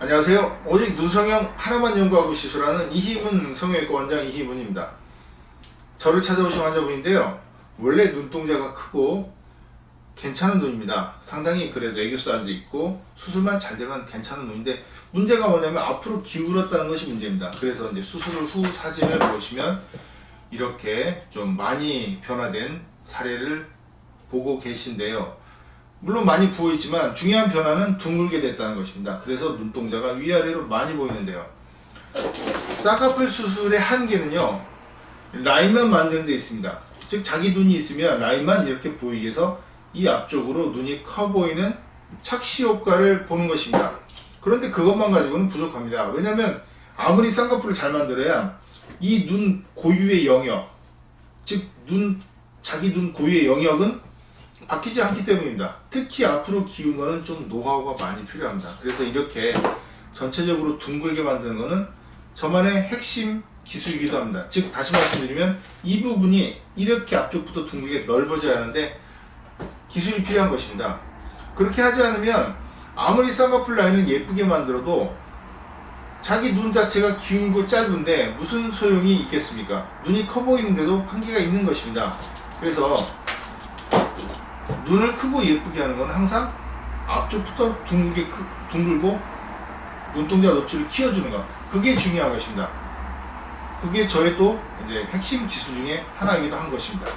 안녕하세요. 오직 눈성형 하나만 연구하고 시술하는 이희문 성형외과 원장 이희문입니다. 저를 찾아오신 환자분인데요. 원래 눈동자가 크고 괜찮은 눈입니다. 상당히 그래도 애교살도 있고 수술만 잘 되면 괜찮은 눈인데 문제가 뭐냐면 앞으로 기울었다는 것이 문제입니다. 그래서 이제 수술 후 사진을 보시면 이렇게 좀 많이 변화된 사례를 보고 계신데요. 물론 많이 부어 있지만 중요한 변화는 둥글게 됐다는 것입니다. 그래서 눈동자가 위아래로 많이 보이는데요. 쌍꺼풀 수술의 한계는요. 라인만 만드는 데 있습니다. 즉 자기 눈이 있으면 라인만 이렇게 보이게 해서 이 앞쪽으로 눈이 커 보이는 착시 효과를 보는 것입니다. 그런데 그것만 가지고는 부족합니다. 왜냐하면 아무리 쌍꺼풀을 잘 만들어야 이 눈 고유의 영역, 즉 눈 자기 눈 고유의 영역은 바뀌지 않기 때문입니다. 특히 앞으로 기운 거는 좀 노하우가 많이 필요합니다. 그래서 이렇게 전체적으로 둥글게 만드는 거는 저만의 핵심 기술이기도 합니다. 즉 다시 말씀드리면 이 부분이 이렇게 앞쪽부터 둥글게 넓어져야 하는데 기술이 필요한 것입니다. 그렇게 하지 않으면 아무리 쌍꺼풀 라인을 예쁘게 만들어도 자기 눈 자체가 기울고 짧은데 무슨 소용이 있겠습니까? 눈이 커 보이는데도 한계가 있는 것입니다. 그래서 눈을 크고 예쁘게 하는 건 항상 앞쪽부터 둥글게 크, 둥글고 눈동자 노출을 키워주는 것 그게 중요한 것입니다. 그게 저의 또 이제 핵심 기술 중에 하나이기도 한 것입니다.